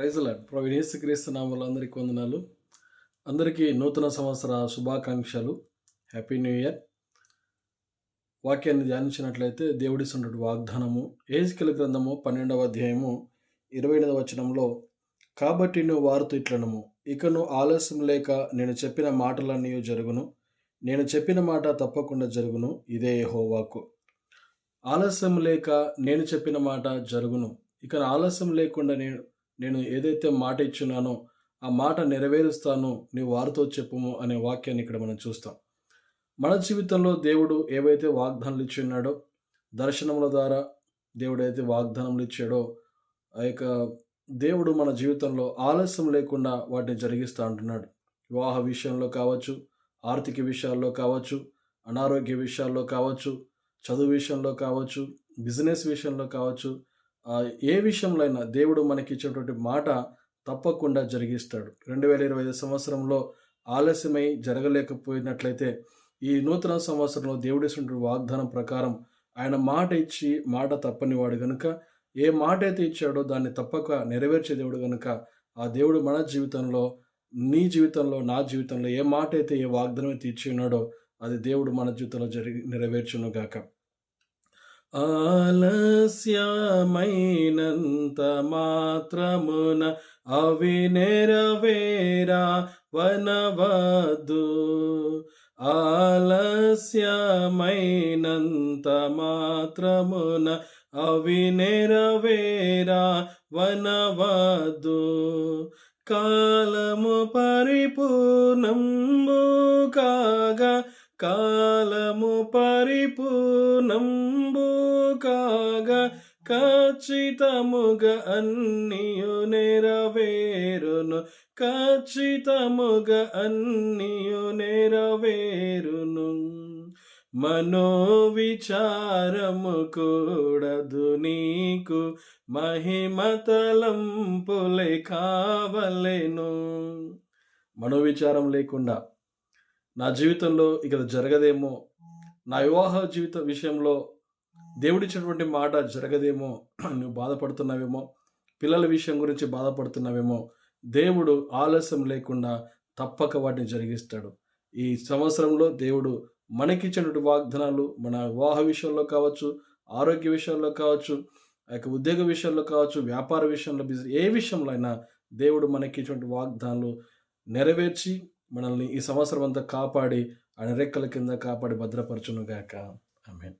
ప్రైజ్లాడ్ ప్రవీణేశ్ క్రీస్తు నామలు అందరికీ వందనాలు. అందరికీ నూతన సంవత్సర శుభాకాంక్షలు. Happy new year. వాక్యాన్ని ధ్యానించినట్లయితే దేవుడిస్తున్నటువంటి వాగ్దానము. ఏజ్కెల గ్రంథము పన్నెండవ అధ్యాయము ఇరవై ఎనిమిదవ వచనంలో కాబట్టి నువ్వు వారితో ఇట్లనము ఇకను ఆలస్యం లేక నేను చెప్పిన మాటలన్నీ జరుగును. నేను చెప్పిన మాట తప్పకుండా జరుగును ఇదే హోవాకు ఆలస్యం లేక నేను చెప్పిన మాట జరుగును. ఇక ఆలస్యం లేకుండా నేను నేను ఏదైతే మాట ఇచ్చున్నానో ఆ మాట నెరవేరుస్తానో నీవు వారితో చెప్పుము అనే వాక్యాన్ని ఇక్కడ మనం చూస్తాం. మన జీవితంలో దేవుడు ఏవైతే వాగ్దానాలు ఇచ్చున్నాడో దర్శనముల ద్వారా దేవుడు అయితే వాగ్దానములు ఇచ్చాడో ఆ యొక్క దేవుడు మన జీవితంలో ఆలస్యం లేకుండా వాటిని జరిగిస్తూ ఉంటున్నాడు. వివాహ విషయంలో కావచ్చు ఆర్థిక విషయాల్లో కావచ్చు అనారోగ్య విషయాల్లో కావచ్చు చదువు విషయంలో కావచ్చు బిజినెస్ విషయంలో కావచ్చు ఏ విషయంలో అయినా దేవుడు మనకి ఇచ్చినటువంటి మాట తప్పకుండా జరిగిస్తాడు. రెండు వేల ఇరవై ఐదు సంవత్సరంలో ఆలస్యమై జరగలేకపోయినట్లయితే ఈ నూతన సంవత్సరంలో దేవుడేసినటువంటి వాగ్దానం ప్రకారం ఆయన మాట ఇచ్చి మాట తప్పనివాడు గనుక ఏ మాట అయితే ఇచ్చాడో దాన్ని తప్పక నెరవేర్చే దేవుడు గనుక ఆ దేవుడు మన జీవితంలో నీ జీవితంలో నా జీవితంలో ఏ మాట అయితే ఏ వాగ్దానం అయితే ఇచ్చి ఉన్నాడో అది దేవుడు మన జీవితంలో జరిగి నెరవేర్చును గాక. ఆలస్యమైనంత మాత్రమున అవి నెరవేరా వనవద్దు ఆలస్యమైనంత మాత్రమున అవి నెరవేరా వనవద్దు కాలము పరిపూర్ణము కాగా కాలము పరిపూర్ణంబు కాగా ఖచ్చితముగా అన్నియు నెరవేరును. ఖచ్చితముగా అన్నియు నెరవేరును. మనోవిచారము కూడదు నీకు. మహిమతలంపులే కావలెను. మనోవిచారం లేకుండా నా జీవితంలో ఇక జరగదేమో. నా వివాహ జీవిత విషయంలో దేవుడిచ్చినటువంటి మాట జరగదేమో నువ్వు బాధపడుతున్నావేమో పిల్లల విషయం గురించి బాధపడుతున్నావేమో దేవుడు ఆలస్యం లేకుండా తప్పక వాటిని జరిగిస్తాడు. ఈ సంవత్సరంలో దేవుడు మనకిచ్చినటువంటి వాగ్దానాలు మన వివాహ విషయంలో కావచ్చు ఆరోగ్య విషయంలో కావచ్చు ఆ యొక్క ఉద్యోగ విషయంలో కావచ్చు వ్యాపార విషయంలో బిజినెస్ ఏ విషయంలో అయినా దేవుడు మనకి వాగ్దానాలు నెరవేర్చి మనల్ని ఈ సంవత్సరం అంతా కాపాడి ఆయన రెక్కల కింద కాపాడి భద్రపరచును గాక. ఆమెన్.